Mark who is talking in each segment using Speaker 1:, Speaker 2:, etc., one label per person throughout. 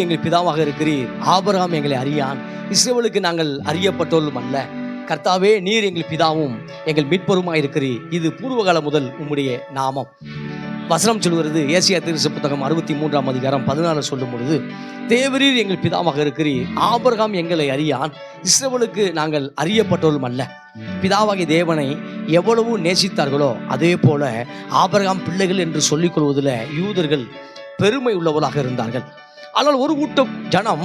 Speaker 1: எங்கள் பிதாவாக இருக்கிறீர். ஆபரகம் எங்களை அறியான். இஸ்ரேவலுக்கு நாங்கள் அறியப்பட்டோரும் அல்ல. கர்த்தாவே நீர் எங்கள் பிதாவும் எங்கள் மீட்பருமாக இருக்கிறீர். இது பூர்வகாலம் முதல் உம்முடைய நாமம். வசனம் சொல்கிறது ஏசியா திருசு புத்தகம் அறுபத்தி மூன்றாம் அதிகாரம் பதினாறு சொல்லும் பொழுது தேவரீர் எங்கள் பிதாவாக இருக்கிறீர். ஆபரகாம் எங்களை அறியான். இஸ்ரேவலுக்கு நாங்கள் அறியப்பட்டோரும் அல்ல. பிதாவாகிய தேவனை எவ்வளவு நேசித்தார்களோ அதே போல ஆபரகாம் பிள்ளைகள் என்று சொல்லிக்கொள்வதில் யூதர்கள் பெருமை உள்ளவர்களாக இருந்தார்கள். ஆனால் ஒரு கூட்டம் ஜனம்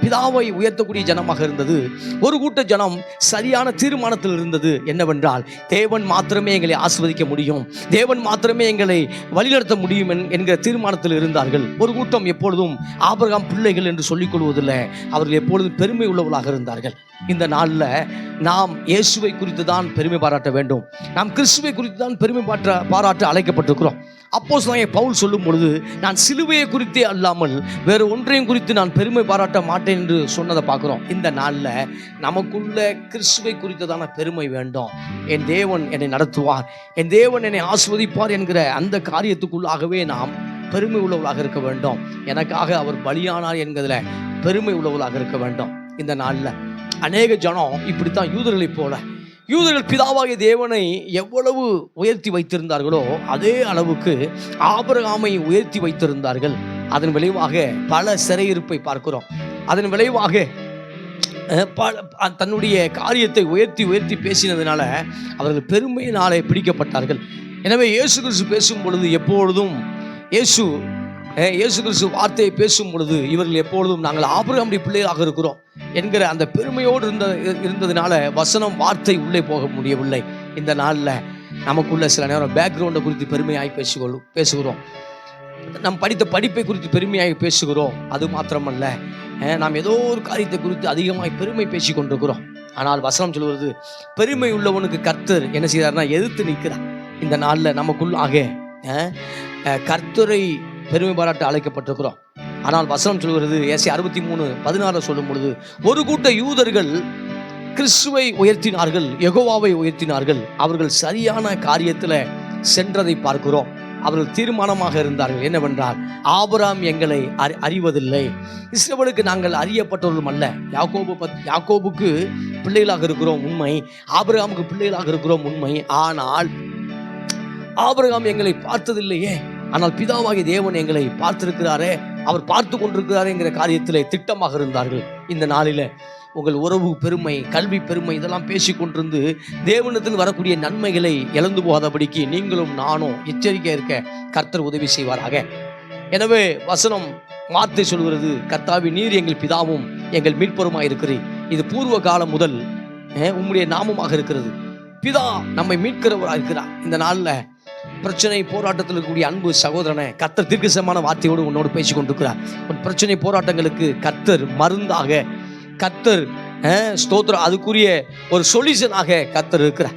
Speaker 1: பிதாவை உயர்த்தக்கூடிய ஜனமாக இருந்தது. ஒரு கூட்ட ஜனம் சரியான தீர்மானத்தில் இருந்தது. என்னவென்றால் தேவன் மாத்திரமே எங்களை ஆஸ்வதிக்க முடியும். தேவன் மாத்திரமே எங்களை வழிநடத்த முடியும் என்கிற தீர்மானத்தில் இருந்தார்கள். ஒரு கூட்டம் எப்பொழுதும் ஆபிரகாம் பிள்ளைகள் என்று சொல்லிக் கொள்வதில்லை. அவர்கள் எப்பொழுதும் பெருமை உள்ளவர்களாக இருந்தார்கள். இந்த நாளில் நாம் இயேசுவை குறித்து தான் பெருமை பாராட்ட வேண்டும். நாம் கிறிஸ்துவை குறித்து தான் பெருமை பாற்ற பாராட்ட அழைக்கப்பட்டிருக்கிறோம். அப்போ பவுல் சொல்லும் பொழுது நான் சிலுவையை குறித்தே அல்லாமல் வேறு ஒன்றையும் குறித்து நான் பெருமை பாராட்ட மாட்டேன் என்று சொன்னதை பார்க்குறோம். இந்த நாளில் நமக்குள்ள கிறிஸ்துவை குறித்ததான பெருமை வேண்டும். என் தேவன் என்னை நடத்துவார். என் தேவன் என்னை ஆஸ்வதிப்பார் என்கிற அந்த காரியத்துக்குள்ளாகவே நாம் பெருமை உள்ளவர்களாக இருக்க வேண்டும். எனக்காக அவர் பலியானார் என்கிறதுல பெருமை உள்ளவர்களாக இருக்க வேண்டும். இந்த நாளில் அநேக ஜனம் இப்படித்தான் யூதர்களைப் போல யூதர்கள் பிதாவாகிய தேவனை எவ்வளவு உயர்த்தி வைத்திருந்தார்களோ அதே அளவுக்கு ஆபரகாமை உயர்த்தி வைத்திருந்தார்கள். அதன் விளைவாக பல சிறையிருப்பை பார்க்கிறோம். அதன் விளைவாக பல தன்னுடைய காரியத்தை உயர்த்தி உயர்த்தி பேசினதுனால அவர்கள் பெருமையினாலே பிடிக்கப்பட்டார்கள். எனவே இயேசு கிறிஸ்து பேசும் பொழுது எப்பொழுதும் இயேசு இயேசு கிறிஸ்து வார்த்தையை பேசும் பொழுது இவர்கள் எப்பொழுதும் நாங்கள் ஆபிரகாமுடைய பிள்ளைகளாக இருக்கிறோம் என்கிற அந்த பெருமையோடு இருந்த இருந்ததுனால வசனம் வார்த்தை உள்ளே போக முடியவில்லை. இந்த நாளில் நமக்குள்ள சில நேரம் பேக்ரவுண்டை குறித்து பெருமையாகி பேசிக்கொள்ளும் பேசுகிறோம். நம் படித்த படிப்பை குறித்து பெருமையாக பேசுகிறோம். அது மாத்திரமல்ல. நாம் ஏதோ ஒரு காரியத்தை குறித்து அதிகமாய் பெருமை பேசி கொண்டிருக்கிறோம். ஆனால் வசனம் சொல்வது பெருமை உள்ளவனுக்கு கர்த்தர் என்ன செய்கிறார்னா எதிர்த்து நிற்கிறார். இந்த நாளில் நமக்குள்ளாக கர்த்தரை பெருமை பாராட்ட அழைக்கப்பட்டிருக்கிறோம். ஆனால் வசனம் சொல்கிறது ஏசி அறுபத்தி மூணு பதினாறு சொல்லும் பொழுது ஒரு கூட்ட யூதர்கள் கிறிஸ்துவை உயர்த்தினார்கள் எகோவாவை உயர்த்தினார்கள். அவர்கள் சரியான காரியத்தில் சென்றதை பார்க்கிறோம். அவர்கள் தீர்மானமாக இருந்தார்கள். என்னவென்றால் ஆபராம் எங்களை அறி அறிவதில்லை. இஸ்ரவேலுக்கு நாங்கள் அறியப்பட்டவர்களும் அல்ல. யாக்கோபு பத் யாக்கோபுக்கு பிள்ளைகளாக இருக்கிறோம் உண்மை. ஆபிரகாமுக்கு பிள்ளைகளாக இருக்கிறோம் உண்மை. ஆனால் ஆபிரகாம் எங்களை பார்த்ததில்லையே. ஆனால் பிதாவாகிய தேவன் எங்களை பார்த்திருக்கிறாரே அவர் பார்த்து கொண்டிருக்கிறாரே என்கிற காரியத்திலே திட்டமாக இருந்தார்கள். இந்த நாளில உங்கள் உறவு பெருமை கல்வி பெருமை இதெல்லாம் பேசி கொண்டிருந்து தேவனத்தில் வரக்கூடிய நன்மைகளை இழந்து போகாதபடிக்கு நீங்களும் நானும் எச்சரிக்கை இருக்க கர்த்தர் உதவி செய்வாராக. எனவே வசனம் வார்த்தை சொல்கிறது கர்த்தாவி நீர் எங்கள் பிதாவும் எங்கள் மீட்பருமாக இருக்கிறீர். இது பூர்வ காலம் முதல் உம்முடைய நாமமாக இருக்கிறது. பிதா நம்மை மீட்கிறவராக இருக்கிறார். இந்த நாளில் பிரச்சனை போராட்டத்தில் இருக்கக்கூடிய அன்பு சகோதரனை கத்தர் தீர்க்கசமான வார்த்தையோடு உன்னோடு பேசி கொண்டிருக்கிறார் உன் பிரச்சனை போராட்டங்களுக்கு கத்தர் மருந்தாக கத்தர் ஸ்தோத்திரம் அதுக்குரிய ஒரு சொல்யூஷனாக கத்தர் இருக்கிறார்.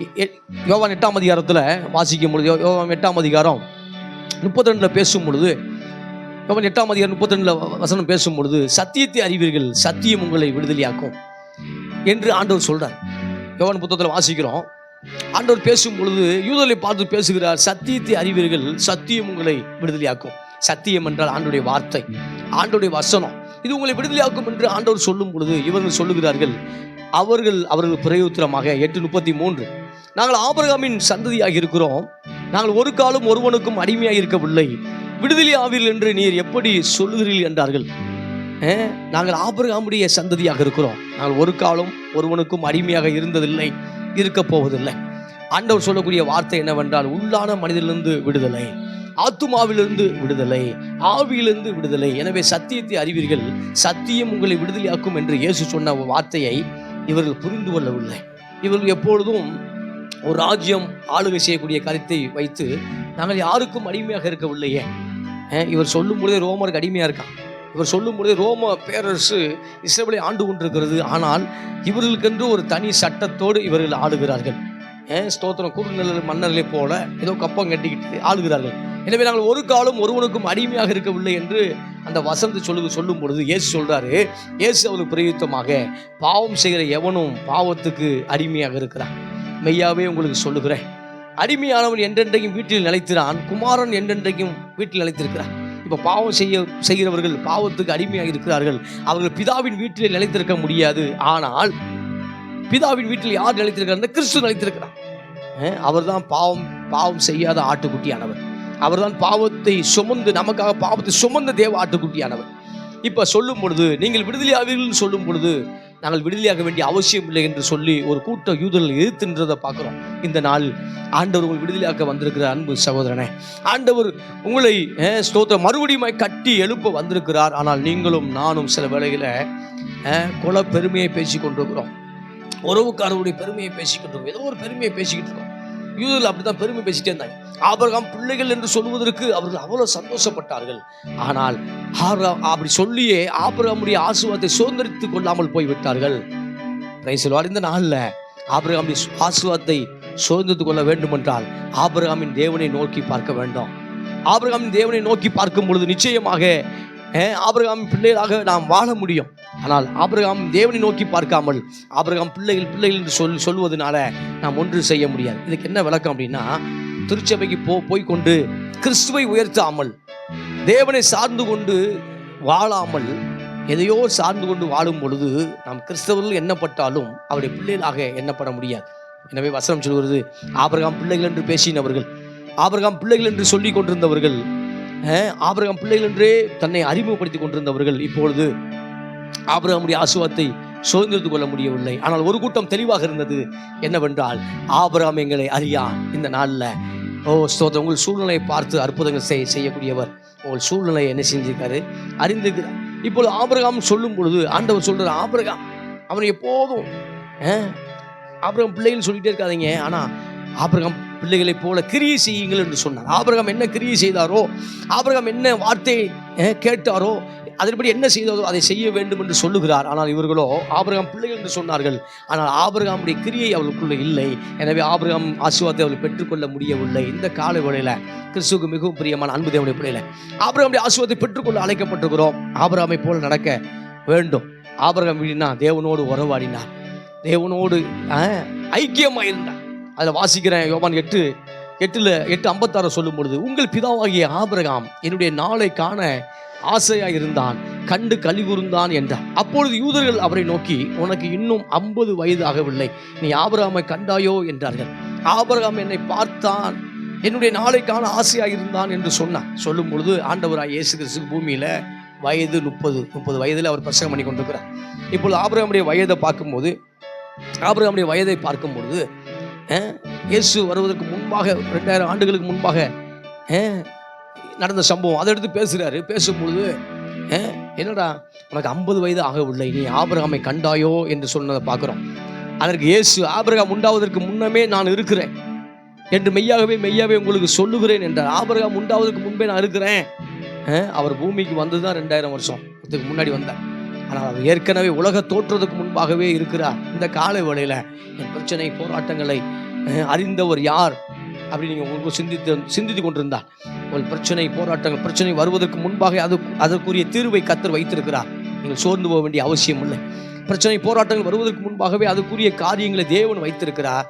Speaker 1: யோகான் யோவான் எட்டாம் அதிகாரத்தில் வாசிக்கும் பொழுது யோ- யோவான் எட்டாம் அதிகாரம் முப்பத்தி ரெண்டில் பேசும் பொழுது யோவான் எட்டாம் அதிகாரம் முப்பத்தி ரெண்டில் வசனம் பேசும் பொழுது சத்தியத்தை அறிவீர்கள் சத்தியம் உங்களை விடுதலையாக்கும் என்று ஆண்டவர் சொல்கிறார் யோவான் புத்தகத்தில் வாசிக்கிறோம். ஆண்டவர் பேசும் பொழுது யூதர்களை பார்த்து பேசுகிறார் சத்தியத்தை அறிவீர்கள் சத்தியம் உங்களை விடுதலையாக்கும். சத்தியம் என்றால் ஆண்டுடைய வார்த்தை ஆண்டுடைய வசனம். இது உங்களை விடுதலையாக்கும் என்று ஆண்டவர் சொல்லும் பொழுது இவர்கள் சொல்லுகிறார்கள் அவர்கள் அவர்கள் பிரயோத்திரமாக. எட்டு முப்பத்தி மூன்று நாங்கள் ஆபரகாமின் சந்ததியாக இருக்கிறோம். நாங்கள் ஒரு காலம் ஒருவனுக்கும் அடிமையாக இருக்கவில்லை. விடுதலை ஆவீர்கள் என்று நீர் எப்படி சொல்லுகிறீர்கள்? என்றார்கள். நாங்கள் ஆபரகாமுடைய சந்ததியாக இருக்கிறோம். நாங்கள் ஒரு காலம் ஒருவனுக்கும் அடிமையாக இருந்ததில்லை. இருக்க போவதில்லை. ஆண்டவர் சொல்லக்கூடிய வார்த்தை என்னவென்றால் உள்ளான மனிதனிலிருந்து விடுதலை ஆத்துமாவிலிருந்து விடுதலை ஆவியிலிருந்து விடுதலை. எனவே சத்தியத்தை அறிவீர்கள் சத்தியம் உங்களை விடுதலையாக்கும் என்று இயேசு சொன்ன வார்த்தையை இவர்கள் புரிந்து கொள்ளவில்லை. இவர்கள் எப்பொழுதும் ஒரு ராஜ்யம் ஆளுகை செய்யக்கூடிய கருத்தை வைத்து நாங்கள் யாருக்கும் அடிமையாக இருக்கவில்லையே. இவர் சொல்லும் பொழுதே ரோமருக்கு அடிமையாக இருக்கான். இவர் சொல்லும்பொழுது ரோம பேரரசு இஸ்ரேலை ஆண்டு கொண்டிருக்கிறது. ஆனால் இவர்களுக்கென்று ஒரு தனி சட்டத்தோடு இவர்கள் ஆளுகிறார்கள். ஏன்? ஸ்தோத்திரம். குறுநிழல் மன்னர்களைப் போல ஏதோ கப்பம் கட்டிக்கிட்டு ஆளுகிறார்கள். எனவே நாங்கள் ஒரு காலம் ஒருவனுக்கும் அடிமையாக இருக்கவில்லை என்று அந்த வசந்த் சொல்லு சொல்லும் பொழுது இயேசு சொல்றாரு. இயேசு அவருக்கு பிரயுத்தமாக பாவம் செய்கிற எவனும் பாவத்துக்கு அடிமையாக இருக்கிறான். மெய்யாவே உங்களுக்கு சொல்லுகிறேன். அடிமையானவன் என்றென்றைக்கும் வீட்டில் நிலைத்திறான் குமாரன் என்றென்றைக்கும் வீட்டில் நிலைத்திருக்கிறான். இப்போ பாவம் செய்ய செய்கிறவர்கள் பாவத்துக்கு அடிமையாக இருக்கிறார்கள் அவர்கள் பிதாவின் வீட்டில் நிலைத்திருக்க முடியாது. ஆனால் பிதாவின் வீட்டில் யார் நிலைத்திருக்கிறார் கிறிஸ்து நிலைத்திருக்கிறார். அவர்தான் பாவம் பாவம் செய்யாத ஆட்டுக்குட்டியானவர். அவர்தான் பாவத்தை சுமந்து நமக்காக பாவத்தை சுமந்த தேவ ஆட்டுக்குட்டியானவர். இப்ப சொல்லும் பொழுது நீங்கள் விடுதலையாவீர்கள் சொல்லும் பொழுது நாங்கள் விடுதலையாக வேண்டிய அவசியம் இல்லை என்று சொல்லி ஒரு கூட்ட யூதர்கள் எதிர்த்துன்றதை பார்க்குறோம். இந்த நாள் ஆண்டவர் உங்கள் விடுதலையாக்க வந்திருக்கிற அன்பு சகோதரனே ஆண்டவர் உங்களை ஸ்தோத்திர ஸ்தோத்திரம் மறுபடியும் கட்டி எழுப்ப வந்திருக்கிறார். ஆனால் நீங்களும் நானும் சில வேளையில் குல பெருமையை பேசி கொண்டிருக்கிறோம் உறவுக்காரருடைய பெருமையை பேசிக்கிட்டு இருக்கோம் ஏதோ ஒரு பெருமையை பேசிக்கிட்டு இருக்கோம். யூதர்கள் அப்படித்தான் பெருமை பேசிட்டே இருந்தாங்க. ஆபரகாம் பிள்ளைகள் என்று சொல்வதற்கு அவர்கள் அவ்வளவு சந்தோஷப்பட்டார்கள். ஆனால் அப்படி சொல்லியே ஆபிரகாமுடைய ஆசீர்வாதத்தை சுதந்திரித்துக் கொள்ளாமல் போய் விட்டார்கள் இந்த நாள்ல ஆபிரகாமுடைய ஆசீர்வாதத்தை சுதந்திரித்துக் கொள்ள வேண்டும் என்றால் ஆபிரகாமின் தேவனை நோக்கி பார்க்க வேண்டும். ஆபிரகாமின் தேவனை நோக்கி பார்க்கும் பொழுது நிச்சயமாக ஆபிரகாம் பிள்ளைகளாக நாம் வாழ முடியும். ஆனால் ஆபிரகாம் தேவனை நோக்கி பார்க்காமல் ஆபிரகாம் பிள்ளைகள் பிள்ளைகள் என்று சொல் சொல்வதனால நாம் ஒன்று செய்ய முடியாது. இதுக்கு என்ன விளக்கம் அப்படின்னா திருச்சபைக்கு போ போய் கொண்டு கிறிஸ்துவை உயர்த்தாமல் தேவனை சார்ந்து கொண்டு வாழாமல் எதையோ சார்ந்து கொண்டு வாழும் பொழுது நாம் கிறிஸ்தவர்கள் எண்ணப்பட்டாலும் அவருடைய பிள்ளைகளாக எண்ணப்பட முடியாது. எனவே வசனம் சொல்கிறது ஆபிரகாம் பிள்ளைகள் என்று பேசினவர்கள் ஆபிரகாம் பிள்ளைகள் என்று சொல்லி கொண்டிருந்தவர்கள் ஆபிரகம் பிள்ளைகள் என்றே தன்னை அறிமுகப்படுத்தி கொண்டிருந்தவர்கள் இப்பொழுது ஆபிரகமுடைய ஆசுவத்தை சுதந்திரத்துக் கொள்ள முடியவில்லை. ஆனால் ஒரு கூட்டம் தெளிவாக இருந்தது என்னவென்றால் ஆபிரகாம் எங்களை அறியான் இந்த நாளில். ஓ ஸ்தோத்திரம் உங்கள் சூழ்நிலையை பார்த்து அற்புதங்கள் செய்ய செய்யக்கூடியவர். உங்கள் சூழ்நிலையை என்ன செஞ்சிருக்காரு? அறிந்திருக்கிறார் இப்பொழுது ஆபிரகாம் சொல்லும் பொழுது ஆண்டவர் சொல்றார் ஆபிரகாம் அவன் எப்போதும் ஆபரகம் பிள்ளைகள் சொல்லிட்டே இருக்காதீங்க. ஆனா ஆபிரகம் பிள்ளைகளைப் போல கிரியை செய்யுங்கள் என்று சொன்னார். ஆபரகம் என்ன கிரியை செய்தாரோ ஆபரகம் என்ன வார்த்தையை கேட்டாரோ அதன்படி என்ன செய்ததோ அதை செய்ய வேண்டும் என்று சொல்லுகிறார். ஆனால் இவர்களோ ஆபிரகாம் பிள்ளைகள் என்று சொன்னார்கள். ஆனால் ஆபிரகாமுடைய கிரியை அவளுக்குள்ளே இல்லை. எனவே ஆபிரகாம் ஆசீர்வாதத்தை அவள் பெற்றுக்கொள்ள முடியவில்லை. இந்த கால வேளையில் கிறிஸ்துவுக்கு மிகவும் பிரியமான அன்பு தேவனுடைய பிள்ளையில ஆபிரகாமுடைய ஆசீர்வாதத்தை பெற்றுக்கொள்ள அழைக்கப்பட்டிருக்கிறோம். ஆபிரகாமை போல நடக்க வேண்டும். ஆபிரகாம் வீடினா தேவனோடு உறவாடினார். தேவனோடு ஆஹ், இருந்தார் அதில் வாசிக்கிறேன் யோவான் எட்டு எட்டில் எட்டு ஐம்பத்தாறு சொல்லும் பொழுது உங்கள் பிதாவாகிய ஆபிரகாம் என்னுடைய நாளை காண ஆசையாக இருந்தான் கண்டு கலிகுர்ந்தான் என்றார். அப்பொழுது யூதர்கள் அவரை நோக்கி உனக்கு இன்னும் ஐம்பது வயது ஆகவில்லை நீ ஆபிரகாமை கண்டாயோ? என்றார்கள். ஆபிரகாம் என்னை பார்த்தான் என்னுடைய நாளை காண இருந்தான் என்று சொன்னான். சொல்லும் பொழுது ஆண்டவராய் இயேசு கிறிஸ்து பூமியில் வயது முப்பது முப்பது வயதில் அவர் பிரசங்கம் பண்ணி கொண்டிருக்கிறார். இப்பொழுது ஆபிரகாமுடைய வயதை பார்க்கும்போது ஆபிரகாமுடைய வயதை பார்க்கும் பொழுது இயேசு வருவதற்கு முன்பாக ரெண்டாயிரம் ஆண்டுகளுக்கு முன்பாக நடந்த சம்பவம். அதை எடுத்து பேசுகிறாரு பேசும்பொழுது என்னடா உனக்கு ஐம்பது வயது ஆகவில்லை நீ ஆபிரகாமை கண்டாயோ என்று சொன்னதை பார்க்குறோம். அதற்கு இயேசு ஆபிரகாம் உண்டாவதற்கு முன்னமே நான் இருக்கிறேன். என்று மெய்யாகவே மெய்யாகவே உங்களுக்கு சொல்லுகிறேன் என்றார். ஆபிரகாம் உண்டாவதற்கு முன்பே நான் இருக்கிறேன். அவர் பூமிக்கு வந்தது தான் ரெண்டாயிரம் வருஷம். இதுக்கு முன்னாடி வந்தார். ஆனால் அவர் ஏற்கனவே உலக தோற்றதுக்கு முன்பாகவே இருக்கிறார். இந்த கால வேளையில் என் பிரச்சனை போராட்டங்களை அறிந்தவர் யார் அப்படி நீங்கள் உங்களுக்கு சிந்தித்து சிந்தித்து கொண்டிருந்தார் உங்கள் பிரச்சனை போராட்டங்கள் பிரச்சனை வருவதற்கு முன்பாக அது அதற்குரிய தீர்வை கத்தர் வைத்திருக்கிறார். நீங்கள் சோர்ந்து போக வேண்டிய அவசியம் இல்லை. பிரச்சனை போராட்டங்கள் வருவதற்கு முன்பாகவே அதுக்குரிய காரியங்களை தேவன் வைத்திருக்கிறார்.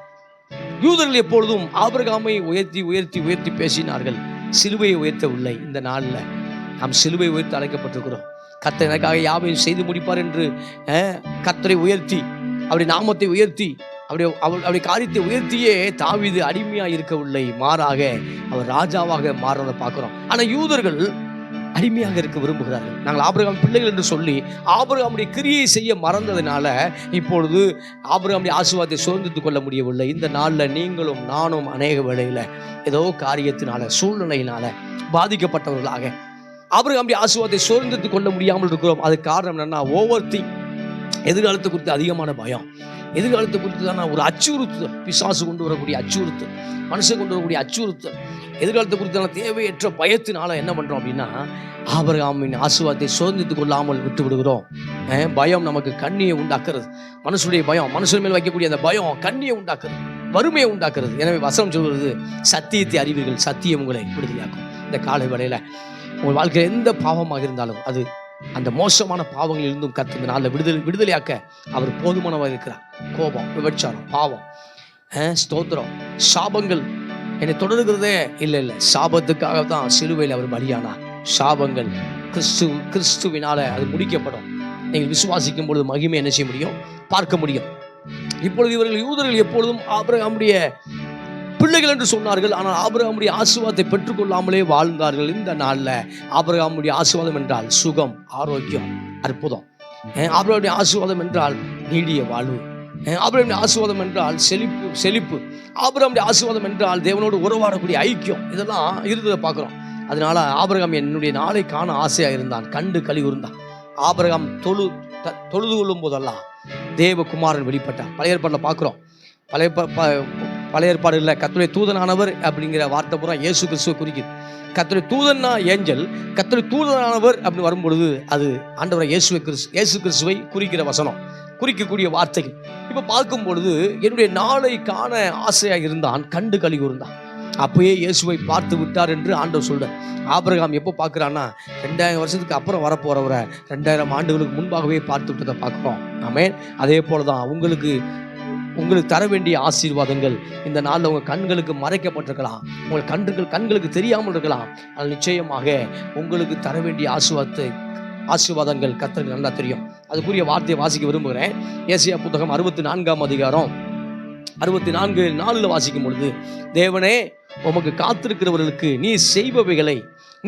Speaker 1: யூதர்கள் எப்பொழுதும் ஆபிரகாமை உயர்த்தி உயர்த்தி உயர்த்தி பேசினார்கள். சிலுவையை உயர்த்தவில்லை. இந்த நாளில் நாம் சிலுவை உயர்த்து அழைக்கப்பட்டிருக்கிறோம். கத்தர் எனக்காக யாவையும் செய்து முடிப்பார் என்று கத்தரை உயர்த்தி அவருடைய நாமத்தை உயர்த்தி அவருடைய அவர் அவருடைய காரியத்தை உயர்த்தியே தாவிது அடிமையாக இருக்கவில்லை. மாறாக அவர் ராஜாவாக மாறுறதை பார்க்குறோம். ஆனால் யூதர்கள் அடிமையாக இருக்க விரும்புகிறார்கள். நாங்கள் ஆபிரகாம் பிள்ளைகள் என்று சொல்லி ஆபிரகாமுடைய கிரியை செய்ய மறந்ததுனால இப்பொழுது ஆபிரகாமுடைய ஆசீர்வாதத்தை சுதந்தித்துக் கொள்ள முடியவில்லை. இந்த நாளில் நீங்களும் நானும் அநேக வேளையில் ஏதோ காரியத்தினால சூழ்நிலையினால பாதிக்கப்பட்டவர்களாக ஆபிரகாமுடைய ஆசீர்வாதத்தை சுதந்தித்துக் கொள்ள முடியாமல் இருக்கிறோம். அதுக்கு காரணம் என்னன்னா ஓவர் திங் எதிர்காலத்தை குறித்து அதிகமான பயம். எதிர்காலத்தை குறித்து தான் ஒரு அச்சுறுத்தல். பிசாசு கொண்டு வரக்கூடிய அச்சுறுத்தல். மனுஷன் கொண்டு வரக்கூடிய அச்சுறுத்தல். எதிர்காலத்தை குறித்தான தேவையற்ற பயத்தினால என்ன பண்றோம் அப்படின்னா ஆபரகாமின் ஆசீர்வாதத்தை சுதந்தித்துக் கொள்ளாமல் விட்டு விடுகிறோம் பயம் நமக்கு கண்ணியை உண்டாக்குறது. மனுஷனுடைய பயம் மனுஷன் மேல் வைக்கக்கூடிய அந்த பயம் கண்ணியை உண்டாக்குறது வறுமையை உண்டாக்குறது எனவே வசனம் சொல்கிறது சத்தியத்தை அறிவீர்கள் சத்தியம் உங்களை விடுதலையாக்கும். இந்த காலை வேளையில உங்கள் வாழ்க்கையில் எந்த பாவமாக இருந்தாலும் அது அந்த மோசமான பாவங்களிலிருந்தும் கத்து நாளில் விடுதலை விடுதலையாக்க அவர் போதுமானவாக இருக்கிறார். கோபம் விபச்சாரம் பாவம் ஸ்தோத்திரம் சாபங்கள் என்னை தொடர்கிறதே இல்லை இல்லை. சாபத்துக்காக தான் சிலுவையில் அவர் பலியானார். சாபங்கள் கிறிஸ்து கிறிஸ்துவினால அது முடிக்கப்படும். நீங்கள் விசுவாசிக்கும் பொழுது மகிமை என்ன செய்ய முடியும்? பார்க்க முடியும். இப்பொழுது இவர்கள் யூதர்கள் எப்பொழுதும் அவருடைய பிள்ளைகள் என்று சொன்னார்கள். ஆனால் ஆபிரகாமுடைய ஆசீர்வாதத்தை பெற்றுக்கொள்ளாமலே வாழ்ந்தார்கள் இந்த நாளில். ஆபிரகாமுடைய ஆசீர்வாதம் என்றால் சுகம் ஆரோக்கியம் அற்புதம். ஆபிரகாமுடைய ஆசீர்வாதம் என்றால் நீடிய வாழ்வு. ஆபிரகாமுடைய ஆசீர்வாதம் என்றால் செழிப்பு செழிப்பு. ஆபிரகாமுடைய ஆசீர்வாதம் என்றால் தேவனோடு உறவாடக்கூடிய ஐக்கியம். இதெல்லாம் இருந்ததை பார்க்குறோம். அதனால ஆபிரகாம் என்னுடைய நாளை காண ஆசையாக இருந்தான். கண்டு கழி இருந்தான் ஆபிரகாம் தொழு தொழுது கொள்ளும் போதெல்லாம் தேவகுமாரன் வெளிப்பட்டார். பழைய ஏற்பாட்டில் பார்க்குறோம். பழைய ப- ப- பழைய ஏற்பாடு இல்லை. கத்துடைய தூதனானவர் அப்படிங்கிற வார்த்தை பூரா இயேசு கிறிஸ்துவை குறிக்குது. கத்துடைய தூதன்னா ஏஞ்சல். கத்துடைய தூதனானவர் அப்படின்னு வரும்பொழுது அது ஆண்டவரை இயேசுவை கிறிஸ்து இயேசு கிறிஸ்துவை குறிக்கிற வசனம். குறிக்கக்கூடிய வார்த்தைகள். இப்போ பார்க்கும் பொழுது என்னுடைய நாளை காண ஆசையாக இருந்தான் கண்டு கழி அப்பயே இயேசுவை பார்த்து விட்டார் என்று ஆண்டவர் சொல்றார். ஆபிரகாம் எப்போ பார்க்குறான்னா ரெண்டாயிரம் வருஷத்துக்கு அப்புறம் வரப்போறவரை ரெண்டாயிரம் ஆண்டுகளுக்கு முன்பாகவே பார்த்து விட்டதை பார்க்குறோம். ஆமே அதே போல தான் உங்களுக்கு உங்களுக்கு தர வேண்டிய ஆசீர்வாதங்கள். இந்த நாளில் உங்கள் கண்களுக்கு மறைக்கப்பட்டிருக்கலாம். உங்கள் கண்கள் கண்களுக்கு தெரியாமல் இருக்கலாம். ஆனால் நிச்சயமாக உங்களுக்கு தர வேண்டிய ஆசீர்வாதத்தை ஆசீர்வாதங்கள் கத்தருக்கு நல்லா தெரியும். அதுக்குரிய வார்த்தையை வாசிக்க விரும்புகிறேன். ஏசியா புத்தகம் அறுபத்தி நான்காம் அதிகாரம். அறுபத்தி நான்கு நாளில் வாசிக்கும் பொழுது தேவனே உமக்கு காத்திருக்கிறவர்களுக்கு நீ செய்பவைகளை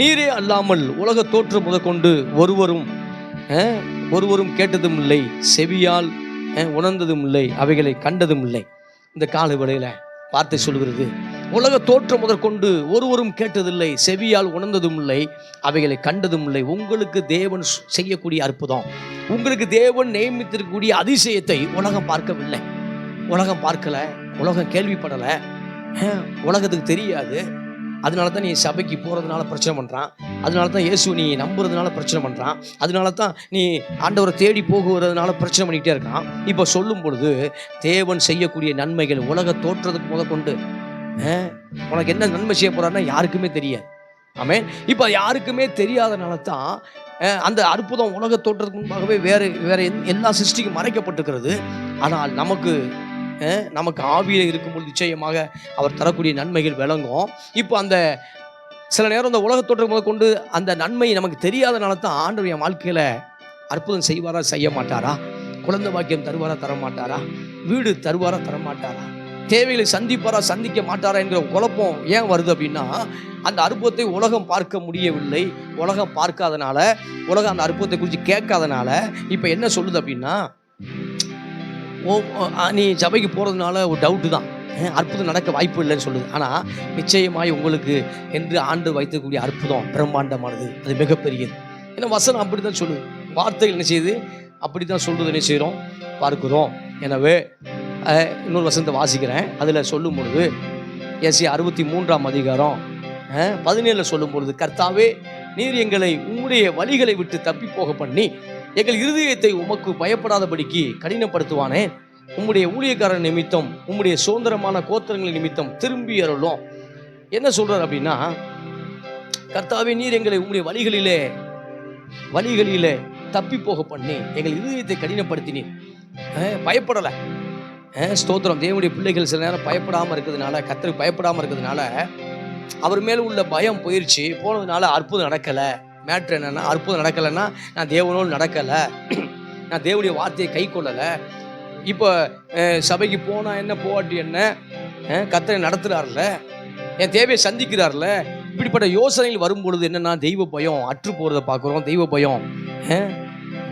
Speaker 1: நீரே அல்லாமல் உலக தோற்றம் முதற்கொண்டு ஒருவரும் ஒருவரும் கேட்டதும் இல்லை. செவியால் உணர்ந்ததும் இல்லை அவைகளை கண்டதும் இல்லை இந்த கால வேளையில் வார்த்தை சொல்கிறது உலக தோற்றம் முதற்கொண்டு ஒருவரும் கேட்டதில்லை செவியால் உணர்ந்ததும் இல்லை அவைகளை கண்டதும் இல்லை உங்களுக்கு தேவன் செய்யக்கூடிய அற்புதம் உங்களுக்கு தேவன் நியமித்திருக்கக்கூடிய அதிசயத்தை உலகம் பார்க்கவில்லை. உலகம் பார்க்கல உலகம் கேள்விப்படலை. உலகத்துக்கு தெரியாது. அதனால தான் நீ சபைக்கு போகிறதுனால பிரச்சனை பண்ணுறான் அதனால தான் இயேசு நீ நம்புறதுனால பிரச்சனை பண்ணுறான் அதனால தான் நீ ஆண்டவரை தேடி போகுறதுனால பிரச்சனை பண்ணிக்கிட்டே இருக்கான். இப்போ சொல்லும் பொழுது தேவன் செய்யக்கூடிய நன்மைகள் உலக தோற்றத்துக்கு முத கொண்டு. உனக்கு என்ன நன்மை செய்ய போகிறான்னா யாருக்குமே தெரியாது. ஆமே இப்போ யாருக்குமே தெரியாதனால தான் அந்த அற்புதம் உலக தோற்றத்துக்கு முன்பாகவே வேறு வேறு எல்லா சிருஷ்டிக்கும் மறைக்கப்பட்டிருக்கிறது. ஆனால் நமக்கு நமக்கு ஆவியில் இருக்கும்போது நிச்சயமாக அவர் தரக்கூடிய நன்மைகள் விளங்கும். இப்போ அந்த சில நேரம் அந்த உலக முதல் கொண்டு அந்த நன்மை நமக்கு தெரியாதனால தான் ஆண்டவர் என் வாழ்க்கையில் அற்புதம் செய்வாரா செய்ய மாட்டாரா? குழந்தை பாக்கியம் தருவாரா தர மாட்டாரா வீடு தருவாரா தர மாட்டாரா தேவைகளை சந்திப்பாரா சந்திக்க மாட்டாரா என்கிற குழப்பம் ஏன் வருது அப்படின்னா அந்த அற்புதத்தை உலகம் பார்க்க முடியவில்லை. உலகம் பார்க்காதனால உலகம் அந்த அற்புதத்தை குறித்து கேட்காதனால இப்போ என்ன சொல்லுது அப்படின்னா நீ சபைக்கு போகிறதுனால ஒரு டவுட்டு தான். அற்புதம் நடக்க வாய்ப்பு இல்லைன்னு சொல்லுது. ஆனால் நிச்சயமாய் உங்களுக்கு என்று ஆண்டு வைத்திருக்கக்கூடிய அற்புதம் பிரம்மாண்டமானது. அது மிகப்பெரியது. ஏன்னா வசனம் அப்படி தான் சொல்லுது. வார்த்தைகள் என்ன செய்யுது? அப்படி தான் சொல்கிறது என்ன செய்கிறோம் பார்க்கிறோம். எனவே இன்னொரு வசனத்தை வாசிக்கிறேன். அதில் சொல்லும் பொழுது ஏசி அறுபத்தி மூன்றாம் அதிகாரம் பதினேழில் சொல்லும் பொழுது கர்த்தாவே நீர் எங்களை உங்களுடைய வழிகளை விட்டு தப்பி போக பண்ணி எங்கள் இருதயத்தை உமக்கு பயப்படாதபடிக்கு கடினப்படுத்துவானே. உம்முடைய ஊழியக்காரர் நிமித்தம் உம்முடைய சுதந்திரமான கோத்திரங்களின் நிமித்தம் திரும்பி அருளும். என்ன சொல்றார் அப்படின்னா கர்த்தாவே நீர் எங்களை உம்முடைய வழிகளிலே வழிகளிலே தப்பி போக பண்ணி எங்கள் இருதயத்தை கடினப்படுத்தினீர். பயப்படலை. ஸ்தோத்திரம். தேவனுடைய பிள்ளைகள் சில நேரம் பயப்படாமல் இருக்கிறதுனால கத்தருக்கு பயப்படாமல் இருக்கிறதுனால அவர் மேலே உள்ள பயம் போயிடுச்சு போனதுனால அற்புதம் நடக்கலை. மேட்ரு என்னென்னா அற்புதம் நடக்கலைன்னா நான் தேவனோடு நடக்கலை. நான் தேவனுடைய வார்த்தையை கை கொள்ளலை. இப்போ சபைக்கு போனால் என்ன போகாட்டி என்ன? கத்தனை நடத்துகிறார்ல என் தேவையை சந்திக்கிறார்ல இப்படிப்பட்ட யோசனைகள் வரும்பொழுது என்னென்னா தெய்வ பயம் அற்று போகிறத பார்க்குறோம் தெய்வ பயம்.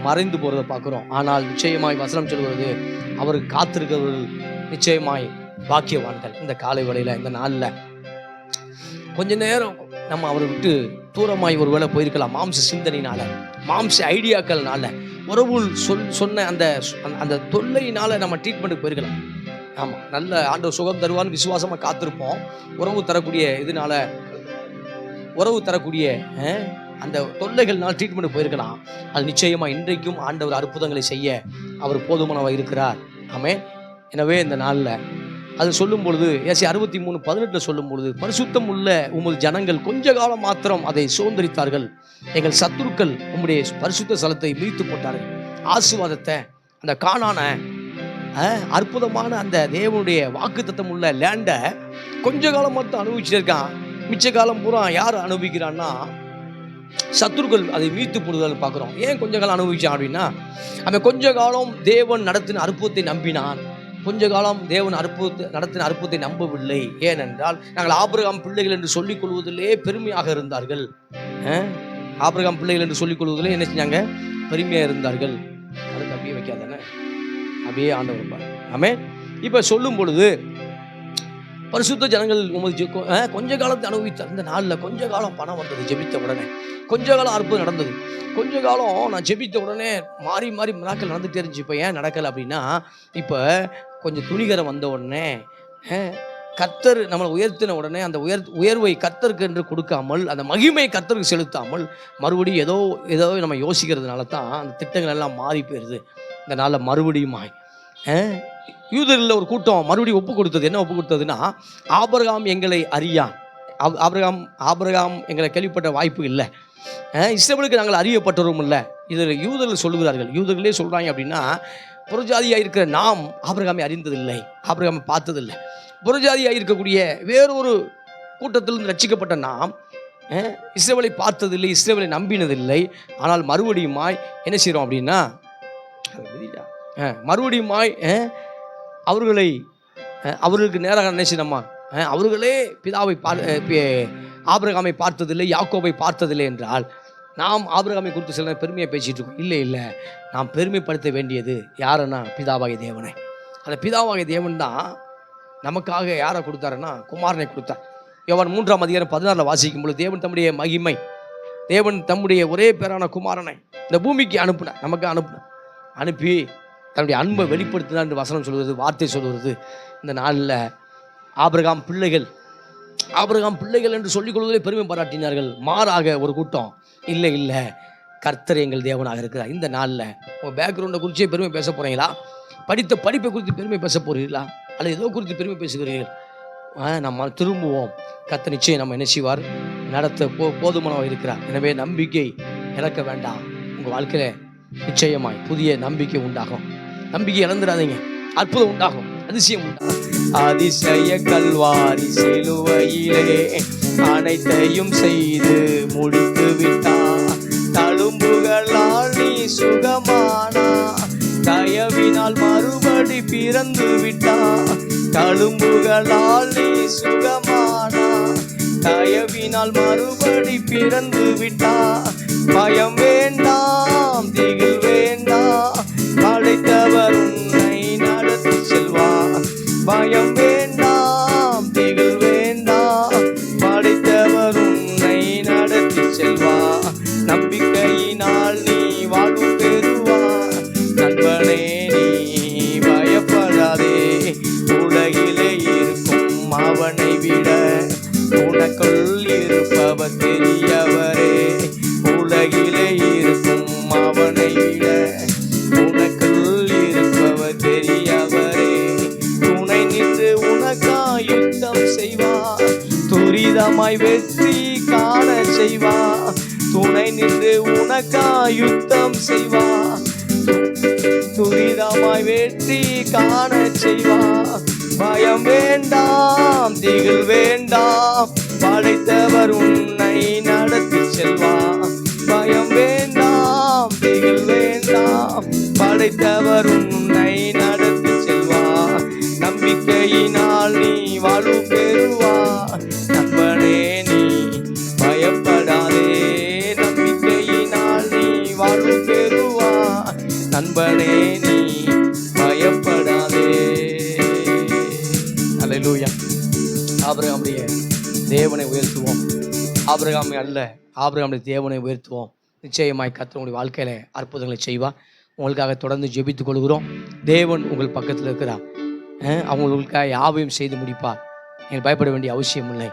Speaker 1: மறைந்து போகிறத பார்க்குறோம். ஆனால் நிச்சயமாய் வசனம் சொல்வது அவருக்கு காத்திருக்கிறவர்கள் நிச்சயமாய் பாக்கியவான்கள். இந்த காலை வேளையில் இந்த நாளில் கொஞ்ச நேரம் நம்ம அவரை விட்டு தூரமாய் ஒருவேளை போயிருக்கலாம். மாம்ச சிந்தனையினால மாம்ச ஐடியாக்கள்னால. உறவுள் சொல் சொன்ன அந்த அந்த- அந்த தொல்லையினால நம்ம ட்ரீட்மெண்ட்டுக்கு போயிருக்கலாம். ஆமாம் நல்ல ஆண்டவர் சுகம் தருவான்னு விசுவாசமாக காத்திருப்போம். உறவு தரக்கூடிய இதனால உறவு தரக்கூடிய அந்த தொல்லைகள்னால் ட்ரீட்மெண்ட் போயிருக்கலாம். அது நிச்சயமாக இன்றைக்கும் ஆண்டவர் அற்புதங்களை செய்ய அவர் போதுமானவர் இருக்கிறார். ஆமே எனவே இந்த நாளில் அது சொல்லும் பொழுது ஏசி அறுபத்தி மூணு பதினெட்டில் சொல்லும் பொழுது பரிசுத்தம் உள்ள உமது ஜனங்கள் கொஞ்ச காலம் மாத்திரம் அதை சுதந்திரித்தார்கள். எங்கள் சத்துருக்கள் உம்முடைய பரிசுத்த ஸ்தலத்தை மிதித்து போட்டார்கள். ஆசீர்வாதத்தை அந்த காணான அற்புதமான அந்த தேவனுடைய வாக்குத்தத்தம் உள்ள லேண்டை கொஞ்ச காலம் மட்டும் அனுபவிச்சுட்டு இருக்கான் மிச்ச காலம் பூரா யார் அனுபவிக்கிறான்னா சத்துருக்கள் அதை மீட்டு போடுதல் பார்க்குறோம். ஏன் கொஞ்ச காலம் அனுபவிச்சான் அப்படின்னா அவன் கொஞ்ச காலம் தேவன் நடத்தின அற்புதத்தை நம்பினான். கொஞ்ச காலம் தேவன் அற்புதத்தை நடத்தின அற்புதத்தை நம்பவில்லை. ஏனென்றால் நாங்கள் ஆபிரகாம் பிள்ளைகள் என்று சொல்லிக் கொள்வதிலே பெருமையாக இருந்தார்கள். ஆபிரகாம் பிள்ளைகள் என்று சொல்லிக் கொள்வதிலே என்ன செஞ்சாங்க? பெருமையாக இருந்தார்கள். அதுக்கு அப்படியே வைக்காதானே? அப்படியே ஆண்டவர் பாரு ஆமே இப்போ சொல்லும் பொழுது பரிசுத்த ஜனங்கள் உமது கொஞ்ச காலத்தை அனுபவித்தார் இந்த நாளில் கொஞ்ச காலம் பணம் வந்தது ஜெபித்த உடனே. கொஞ்ச காலம் அற்புதம் நடந்தது. கொஞ்ச காலம் நான் ஜெபித்த உடனே மாறி மாறி நாட்கள் நடந்துட்டே இருந்துச்சு. இப்போ ஏன் நடக்கலை அப்படின்னா இப்போ கொஞ்சம் துணிகரம் வந்த உடனே கத்தர் நம்மளை உயர்த்தின உடனே அந்த உயர் உயர்வை கத்தருக்கு என்று கொடுக்காமல் அந்த மகிமை கத்தருக்கு செலுத்தாமல் மறுபடியும் ஏதோ ஏதோ நம்ம யோசிக்கிறதுனால தான் அந்த திட்டங்கள் எல்லாம் மாறி போயிடுது இந்த நாளில் மறுபடியுமாய் யூதர்களில் ஒரு கூட்டம் மறுபடியும் ஒப்பு கொடுத்தது. என்ன ஒப்பு கொடுத்ததுன்னா ஆபரகாம் எங்களை அறியான். ஆப்- ஆபரகாம் எங்களை கேள்விப்பட்ட வாய்ப்பு இல்லை. இஸ்ரேலுக்கு நாங்கள் அறியப்பட்டவரும் இல்லை. இதில் யூதர்கள் சொல்லுகிறார்கள். யூதர்களே சொல்கிறாங்க அப்படின்னா புறஜாதியாக இருக்கிற நாம் ஆபிரகாமை அறிந்ததில்லை ஆபிரகாமை பார்த்ததில்லை. புறஜாதியாக இருக்கக்கூடிய வேறொரு கூட்டத்திலிருந்து ரட்சிக்கப்பட்ட நாம் இஸ்ரேவலை பார்த்ததில்லை இஸ்ரேவலை நம்பினதில்லை. ஆனால் மறுபடியுமாய் என்ன செய்கிறோம் அப்படின்னா மறுபடியுமாய் அவர்களை அவர்களுக்கு நேராக என்ன அவர்களே பிதாவை பார் ஆபிரகாமை பார்த்ததில்லை யாக்கோவை பார்த்ததில்லை என்றால் நாம் ஆபிரகாமை குறித்து சில பெருமையை பேசிகிட்டு இருக்கோம். இல்லை இல்லை. நாம் பெருமைப்படுத்த வேண்டியது யாருன்னா பிதாவாகிய தேவனை. அந்த பிதாவாகிய தேவன் தான் நமக்காக யாரை கொடுத்தாருன்னா குமாரனை கொடுத்தார். யோவான் மூன்றாம் அதிகாரம் பதினாறில் வாசிக்கும் பொழுது தேவன் தம்முடைய மகிமை தேவன் தம்முடைய ஒரே பேரான குமாரனை இந்த பூமிக்கு அனுப்புன நமக்கு அனுப்புன அனுப்பி தன்னுடைய அன்பை வெளிப்படுத்தினார் என்று வசனம் சொல்கிறது வார்த்தை சொல்வது இந்த நாளில் ஆபிரகாம் பிள்ளைகள் ஆபிரகாம் பிள்ளைகள் என்று சொல்லிக் கொள்வதிலே பெருமை பாராட்டினார்கள். மாறாக ஒரு கூட்டம் இல்லை இல்லை. கர்த்தர் எங்கள் தேவனாக இருக்கிறார். இந்த நாளில் உங்கள் பேக்ரவுண்டை குறிச்சே பெருமை பேச போகிறீங்களா படித்த படிப்பை குறித்து பெருமை பேச போகிறீர்களா அல்லது ஏதோ குறித்து பெருமை பேசுகிறீர்கள்? ஆ, நம்ம திரும்புவோம். கத்த நிச்சயம் நம்ம என்ன செய்வார்? நடத்த போ போதுமானவர் இருக்கிறார். எனவே நம்பிக்கை இழக்க வேண்டாம். உங்கள் வாழ்க்கையில் நிச்சயமாய் புதிய நம்பிக்கை உண்டாகும். நம்பிக்கை இழந்துடாதீங்க. அற்புதம் உண்டாகும். அதிசயம் அதிசய கல்வாரி சிலுவையிலே அனைத்தையும் செய்து முடித்து விட்டார் தழும்புகளால் நீ சுகமானா. தயவினால் மறுபடி பிறந்து விட்டா. தழும்புகளால் நீ சுகமானா. தயவினால் மறுபடி பிறந்து விட்டா. பயம் செய்வார் துரிதமாய் வெற்றி காண செய்வார் துணை நின்று உனக்கா யுத்தம் செய்வார் துரிதமாய் வெற்றி காண செய்வார் பயம் வேண்டாம் திகில் வேண்டாம் படைத்தவர் உன்னை நடத்தி செல்வார் பயம் வேண்டாம் திகில் வேண்டாம் படைத்தவர் உன்னை நம்பிக்கையினால் நீ வலு பெறுவா நண்பனே நீ பயப்படாதே. நம்பிக்கையினால் நீ வலு பெறுவா நண்பனே நீ பயப்படாதே. அல்லேலூயா ஆபிரகாமுடைய தேவனை உயர்த்துவோம். ஆபிரகாமை அல்ல. ஆபிரகாமுடைய தேவனை உயர்த்துவோம். நிச்சயமாய் கத்தனுடைய வாழ்க்கையில் அற்புதங்களை செய்வா உங்களுக்காக தொடர்ந்து ஜெபித்துக் கொள்கிறோம். தேவன் உங்கள் பக்கத்தில் இருக்கிறார். அவங்களுக்காக யாவையும் செய்து முடிப்பார். நீங்கள் பயப்பட வேண்டிய அவசியம் இல்லை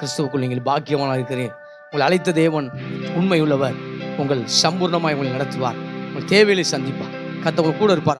Speaker 1: கிறிஸ்துவுக்குள் நீங்கள் பாக்கியமான இருக்கிறேன் உங்களை அழைத்த தேவன் உண்மை உள்ளவர் உங்கள் சம்பூர்ணமாய் உங்களை நடத்துவார். உங்கள் தேவையை சந்திப்பார். கத்தவங்க கூட இருப்பார்.